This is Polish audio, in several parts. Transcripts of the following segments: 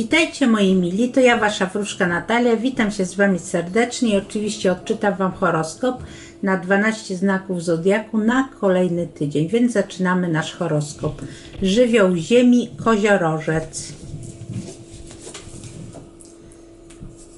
Witajcie moi mili, to ja Wasza wróżka Natalia, witam się z Wami serdecznie i oczywiście odczytam Wam horoskop na 12 znaków Zodiaku na kolejny tydzień, więc zaczynamy nasz horoskop. Żywioł Ziemi, Koziorożec.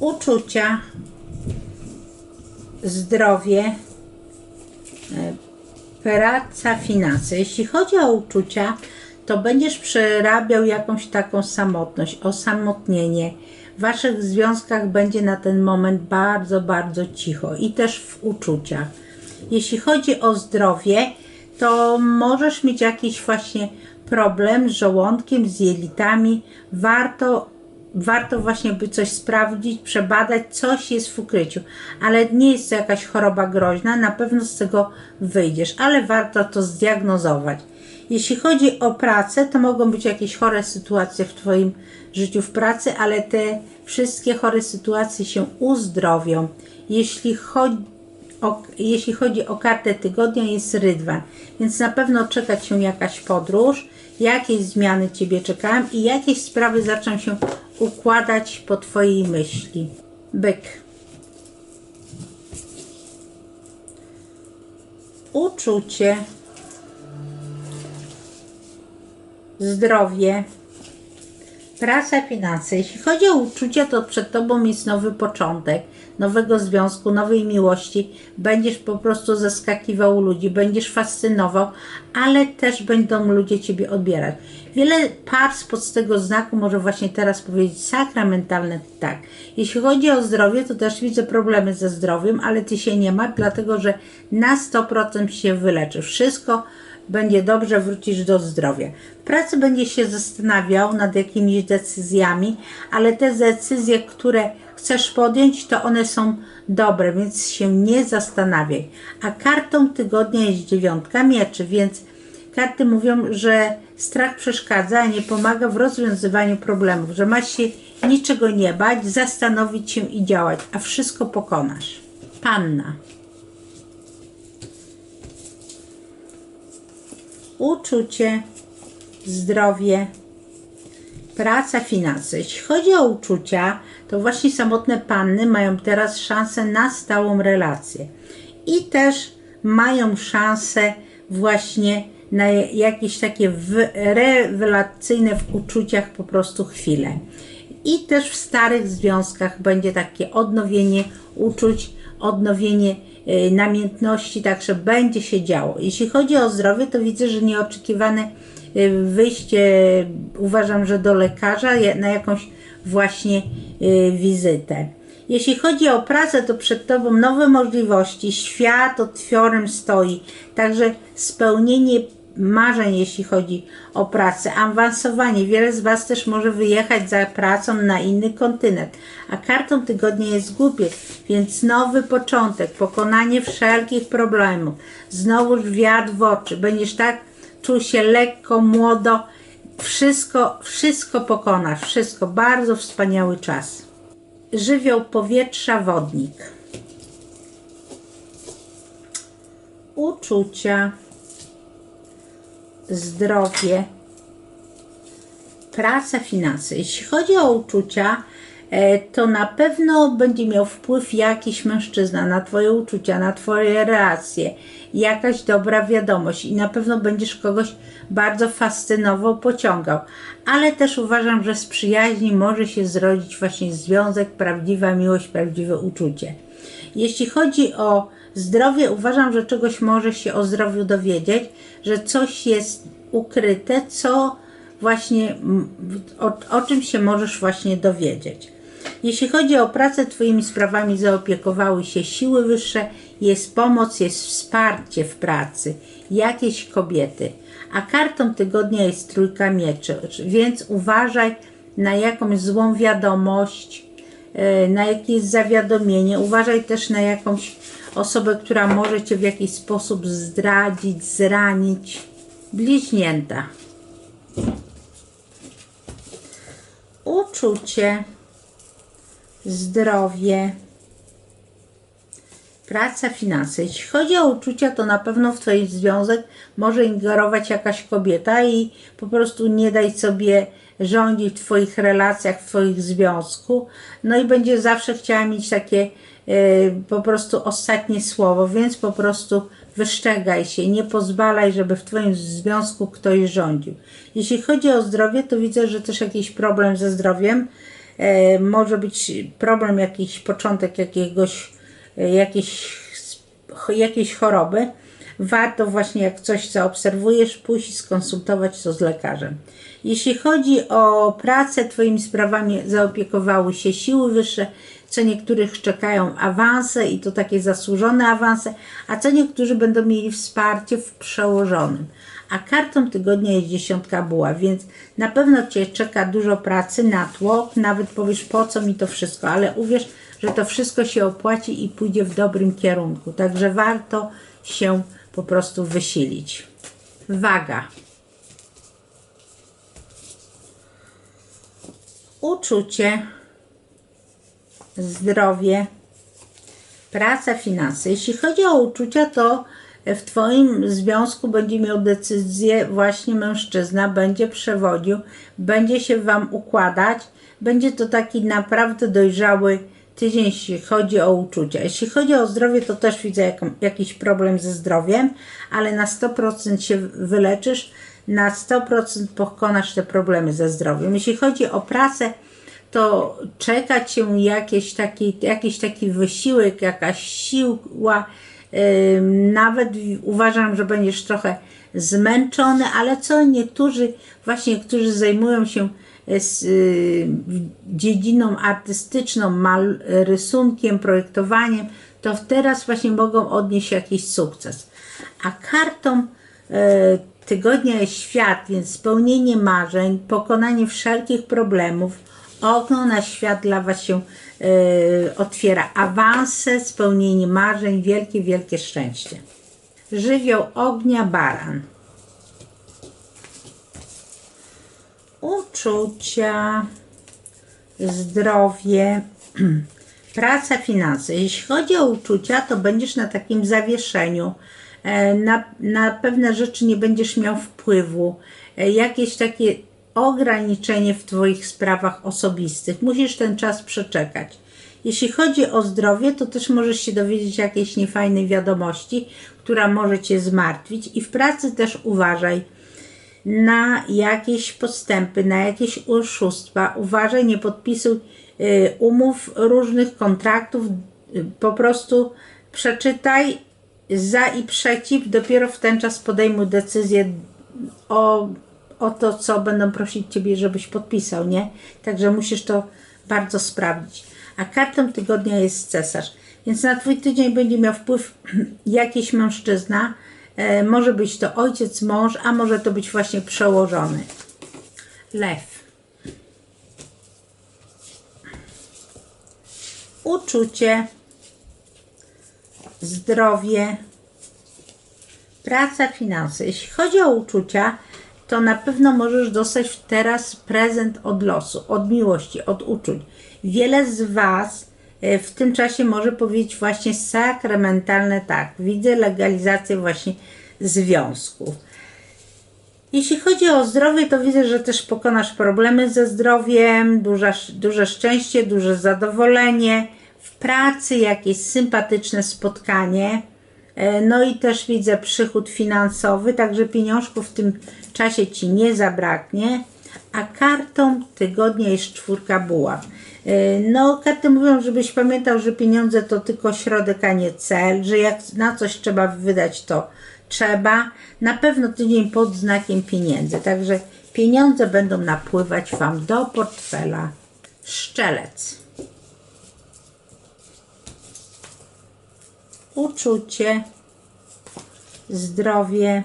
Uczucia, zdrowie, e, praca, finanse. Jeśli chodzi o uczucia, to będziesz przerabiał jakąś taką samotność, osamotnienie. W waszych związkach będzie na ten moment bardzo, bardzo cicho i też w uczuciach. Jeśli chodzi o zdrowie, to możesz mieć jakiś właśnie problem z żołądkiem, z jelitami. Warto warto właśnie by coś sprawdzić, przebadać, coś jest w ukryciu, ale nie jest to jakaś choroba groźna, na pewno z tego wyjdziesz, ale warto to zdiagnozować. Jeśli chodzi o pracę, to mogą być jakieś chore sytuacje w Twoim życiu w pracy, ale te wszystkie chore sytuacje się uzdrowią. Jeśli chodzi o, jeśli chodzi o kartę tygodnia, jest rydwan, więc na pewno czeka Cię jakaś podróż, jakieś zmiany Ciebie czekają i jakieś sprawy zaczną się układać po Twojej myśli. Byk. Uczucie, zdrowie, Praca, finanse. Jeśli chodzi o uczucia, to przed Tobą jest nowy początek, nowego związku, nowej miłości. Będziesz po prostu zaskakiwał ludzi, będziesz fascynował, ale też będą ludzie Ciebie odbierać. Wiele par spod tego znaku może właśnie teraz powiedzieć sakramentalne tak. Jeśli chodzi o zdrowie, to też widzę problemy ze zdrowiem, ale Ty się nie ma, dlatego że na 100% się wyleczy. Wszystko będzie dobrze, wrócisz do zdrowia. W pracy będziesz się zastanawiał nad jakimiś decyzjami, ale te decyzje, które chcesz podjąć, to one są dobre, więc się nie zastanawiaj. A kartą tygodnia jest dziewiątka mieczy, więc karty mówią, że strach przeszkadza, a nie pomaga w rozwiązywaniu problemów, że masz się niczego nie bać, zastanowić się i działać, a wszystko pokonasz. Panna. Uczucie, zdrowie, praca, finanse. Jeśli chodzi o uczucia, to właśnie samotne panny mają teraz szansę na stałą relację i też mają szansę właśnie na jakieś takie rewelacyjne w uczuciach po prostu chwile. I też w starych związkach będzie takie odnowienie uczuć, odnowienie namiętności, także będzie się działo. Jeśli chodzi o zdrowie, to widzę, że nieoczekiwane y, wyjście, uważam, że do lekarza na jakąś właśnie y, wizytę. Jeśli chodzi o pracę, to przed Tobą nowe możliwości, świat otworem stoi, także spełnienie marzeń, jeśli chodzi o pracę, awansowanie. Wiele z Was też może wyjechać za pracą na inny kontynent, a kartą tygodnia jest głupiec, więc nowy początek, pokonanie wszelkich problemów, znowuż wiatr w oczy. Będziesz tak czuł się lekko, młodo, wszystko, wszystko pokonasz, wszystko. Bardzo wspaniały czas. Żywioł powietrza, wodnik. Uczucia zdrowie, praca, finanse. Jeśli chodzi o uczucia, e, to na pewno będzie miał wpływ jakiś mężczyzna na Twoje uczucia, na Twoje relacje, jakaś dobra wiadomość i na pewno będziesz kogoś bardzo fascynował, pociągał. Ale też uważam, że z przyjaźni może się zrodzić właśnie związek, prawdziwa miłość, prawdziwe uczucie. Jeśli chodzi o zdrowie, uważam, że czegoś może się o zdrowiu dowiedzieć, że coś jest ukryte, co właśnie o, o czym się możesz właśnie dowiedzieć. Jeśli chodzi o pracę, Twoimi sprawami zaopiekowały się siły wyższe, jest pomoc, jest wsparcie w pracy, jakieś kobiety. A kartą tygodnia jest trójka mieczy, więc uważaj na jakąś złą wiadomość, e, na jakieś zawiadomienie. Uważaj też na jakąś osobę, która może Cię w jakiś sposób zdradzić, zranić. Bliźnięta. Uczucie, zdrowie, praca, finanse. Jeśli chodzi o uczucia, to na pewno w Twoim związek może ingerować jakaś kobieta i po prostu nie daj sobie rządzić w Twoich relacjach, w Twoich związku. No i będzie zawsze chciała mieć takie e, po prostu ostatnie słowo, więc po prostu wyszczegaj się, nie pozwalaj, żeby w Twoim związku ktoś rządził. Jeśli chodzi o zdrowie, to widzę, że też jakiś problem ze zdrowiem. E, może być problem, jakiś początek jakiegoś, e, jakiejś, jakiejś choroby. Warto właśnie jak coś zaobserwujesz, pójść i skonsultować to z lekarzem. Jeśli chodzi o pracę, Twoimi sprawami zaopiekowały się siły wyższe, co niektórych czekają awanse i to takie zasłużone awanse, a co niektórzy będą mieli wsparcie w przełożonym. A kartą tygodnia jest dziesiątka buła, więc na pewno Cię czeka dużo pracy, natłok, nawet powiesz po co mi to wszystko, ale uwierz, że to wszystko się opłaci i pójdzie w dobrym kierunku. Także warto się po prostu wysilić. Waga. Uczucie, zdrowie, praca, finanse. Jeśli chodzi o uczucia, to w Twoim związku będzie miał decyzję właśnie mężczyzna, będzie przewodził, będzie się Wam układać. Będzie to taki naprawdę dojrzały tydzień, jeśli chodzi o uczucia. Jeśli chodzi o zdrowie, to też widzę jaką, jakiś problem ze zdrowiem, ale na 100% się wyleczysz, na 100% pokonasz te problemy ze zdrowiem. Jeśli chodzi o pracę, to czeka Cię jakieś taki, jakiś taki wysiłek, jakaś siła. Nawet uważam, że będziesz trochę zmęczony, ale co niektórzy, właśnie którzy zajmują się z y, dziedziną artystyczną, mal, rysunkiem, projektowaniem, to teraz właśnie mogą odnieść jakiś sukces. A kartą y, tygodnia jest świat, więc spełnienie marzeń, pokonanie wszelkich problemów, okno na świat dla Was się y, otwiera. Awanse, spełnienie marzeń, wielkie, wielkie szczęście. Żywioł ognia baran. Uczucia, zdrowie, praca, finanse. Jeśli chodzi o uczucia, to będziesz na takim zawieszeniu. E, Na, na pewne rzeczy nie będziesz miał wpływu. E, Jakieś takie ograniczenie w Twoich sprawach osobistych. Musisz ten czas przeczekać. Jeśli chodzi o zdrowie, to też możesz się dowiedzieć jakiejś niefajnej wiadomości, która może Cię zmartwić i w pracy też uważaj na jakieś postępy, na jakieś oszustwa. Uważaj, nie podpisuj y, umów, różnych kontraktów. Y, Po prostu przeczytaj za i przeciw. Dopiero w ten czas podejmuj decyzję o, o to, co będą prosić Ciebie, żebyś podpisał, nie? Także musisz to bardzo sprawdzić. A kartą tygodnia jest cesarz. Więc na Twój tydzień będzie miał wpływ jakiś mężczyzna. E, może być to ojciec, mąż, a może to być właśnie przełożony. Lew. Uczucie, zdrowie, praca, finanse. Jeśli chodzi o uczucia, to na pewno możesz dostać teraz prezent od losu, od miłości, od uczuć. Wiele z Was w tym czasie może powiedzieć właśnie sakramentalne tak. Widzę legalizację właśnie związków. Jeśli chodzi o zdrowie, to widzę, że też pokonasz problemy ze zdrowiem, duże, duże szczęście, duże zadowolenie. W pracy jakieś sympatyczne spotkanie. E, No i też widzę przychód finansowy, także pieniążków w tym czasie Ci nie zabraknie. A kartą tygodnia jest czwórka buław. E, No, karty mówią, żebyś pamiętał, że pieniądze to tylko środek, a nie cel, że jak na coś trzeba wydać, to trzeba. Na pewno tydzień pod znakiem pieniędzy, także pieniądze będą napływać Wam do portfela. Szczelec. Uczucie, zdrowie,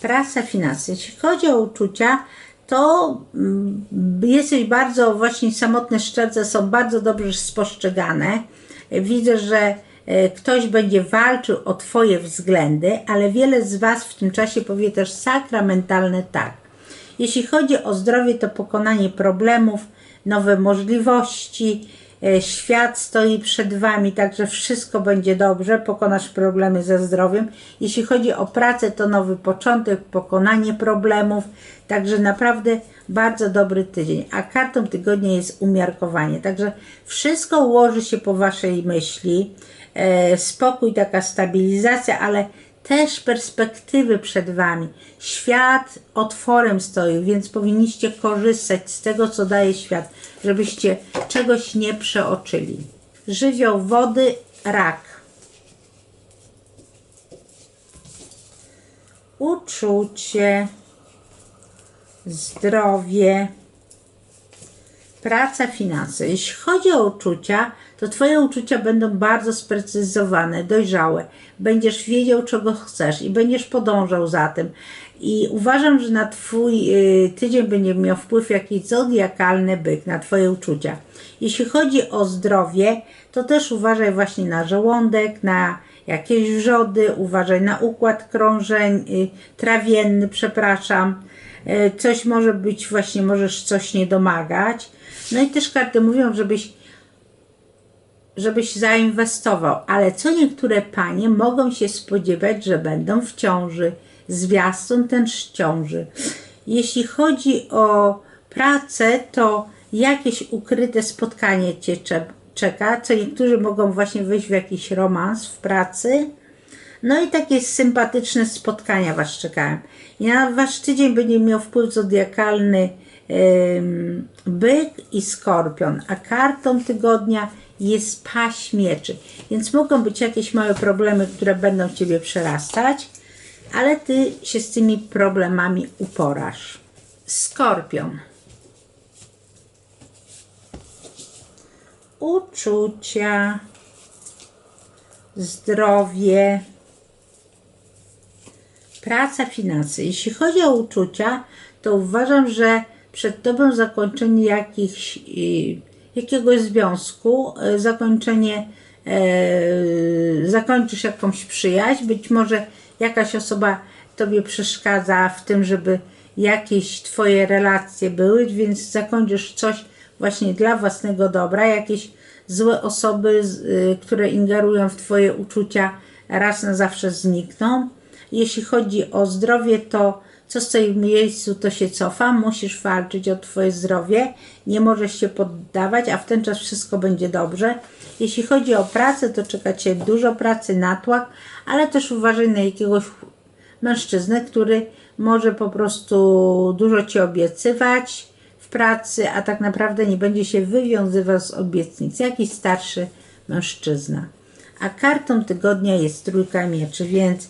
praca, finanse. Jeśli chodzi o uczucia, to mm, jesteś bardzo, właśnie samotne szczelce są bardzo dobrze spostrzegane. Widzę, że e, ktoś będzie walczył o Twoje względy, ale wiele z Was w tym czasie powie też sakramentalne tak. Jeśli chodzi o zdrowie, to pokonanie problemów, nowe możliwości, świat stoi przed Wami, także wszystko będzie dobrze, pokonasz problemy ze zdrowiem. Jeśli chodzi o pracę, to nowy początek, pokonanie problemów, także naprawdę bardzo dobry tydzień, a kartą tygodnia jest umiarkowanie. Także wszystko ułoży się po Waszej myśli. E, spokój, taka stabilizacja, ale też perspektywy przed Wami. Świat otworem stoi, więc powinniście korzystać z tego, co daje świat, żebyście czegoś nie przeoczyli. Żywioł wody, rak. Uczucie, zdrowie, praca, finanse. Jeśli chodzi o uczucia, to Twoje uczucia będą bardzo sprecyzowane, dojrzałe. Będziesz wiedział, czego chcesz i będziesz podążał za tym. I uważam, że na Twój y, tydzień będzie miał wpływ jakiś zodiakalny byk na Twoje uczucia. Jeśli chodzi o zdrowie, to też uważaj właśnie na żołądek, na jakieś wrzody, uważaj na układ krążeń, y, trawienny, przepraszam. Y, Coś może być właśnie, możesz coś nie domagać. No i też karty mówią, żebyś żebyś zainwestował, ale co niektóre panie mogą się spodziewać, że będą w ciąży. Zwiastun ten ciąży. Jeśli chodzi o pracę, to jakieś ukryte spotkanie cię cze- czeka, co niektórzy mogą właśnie wejść w jakiś romans w pracy. No i takie sympatyczne spotkania Was czekają. I na Wasz tydzień będzie miał wpływ zodiakalny byk i skorpion, a kartą tygodnia jest paść mieczy. Więc mogą być jakieś małe problemy, które będą Ciebie przerastać, ale Ty się z tymi problemami uporasz. Skorpion. Uczucia, zdrowie, praca, finanse. Jeśli chodzi o uczucia, to uważam, że przed Tobą zakończenie jakichś, y, jakiegoś związku, y, zakończenie, e, zakończysz jakąś przyjaźń, być może jakaś osoba Tobie przeszkadza w tym, żeby jakieś Twoje relacje były, więc zakończysz coś właśnie dla własnego dobra, jakieś złe osoby, y, które ingerują w Twoje uczucia, raz na zawsze znikną. Jeśli chodzi o zdrowie, to co stoi w miejscu, to się cofa. Musisz walczyć o Twoje zdrowie. Nie możesz się poddawać, a w ten czas wszystko będzie dobrze. Jeśli chodzi o pracę, to czeka Cię dużo pracy, natłak, ale też uważaj na jakiegoś mężczyznę, który może po prostu dużo Ci obiecywać w pracy, a tak naprawdę nie będzie się wywiązywał z obietnic. Jakiś starszy mężczyzna. A kartą tygodnia jest trójka mieczy, więc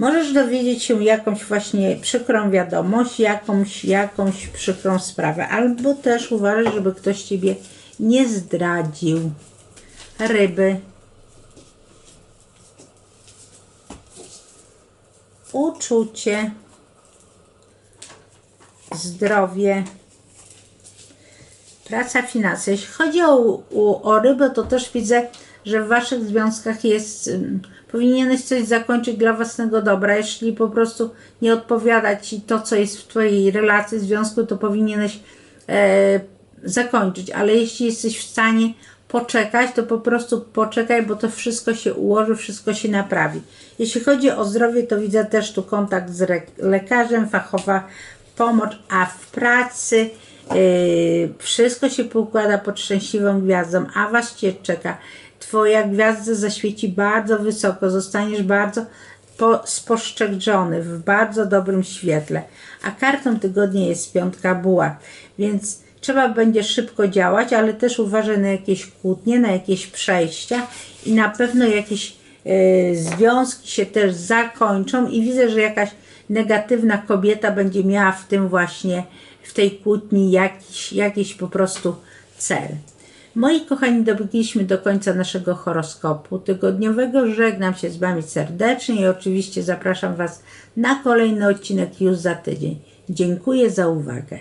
możesz dowiedzieć się jakąś właśnie przykrą wiadomość, jakąś, jakąś przykrą sprawę, albo też uważać, żeby ktoś Ciebie nie zdradził. Ryby. Uczucie. Zdrowie. Praca, finanse. Jeśli chodzi o, o, o rybę, to też widzę, że w Waszych związkach jest, powinieneś coś zakończyć dla własnego dobra. Jeśli po prostu nie odpowiada Ci to, co jest w Twojej relacji, związku, to powinieneś e, zakończyć. Ale jeśli jesteś w stanie poczekać, to po prostu poczekaj, bo to wszystko się ułoży, wszystko się naprawi. Jeśli chodzi o zdrowie, to widzę też tu kontakt z lekarzem, fachowa pomoc, a w pracy Yy, wszystko się poukłada pod szczęśliwą gwiazdą, a was cię czeka. Twoja gwiazda zaświeci bardzo wysoko, zostaniesz bardzo po, sposzczegrzony, w bardzo dobrym świetle. A kartą tygodnia jest piątka buław, więc trzeba będzie szybko działać, ale też uważaj na jakieś kłótnie, na jakieś przejścia i na pewno jakieś yy, związki się też zakończą i widzę, że jakaś negatywna kobieta będzie miała w tym właśnie, w tej kłótni jakiś, jakiś po prostu cel. Moi kochani, dobiegliśmy do końca naszego horoskopu tygodniowego. Żegnam się z Wami serdecznie i oczywiście zapraszam Was na kolejny odcinek już za tydzień. Dziękuję za uwagę.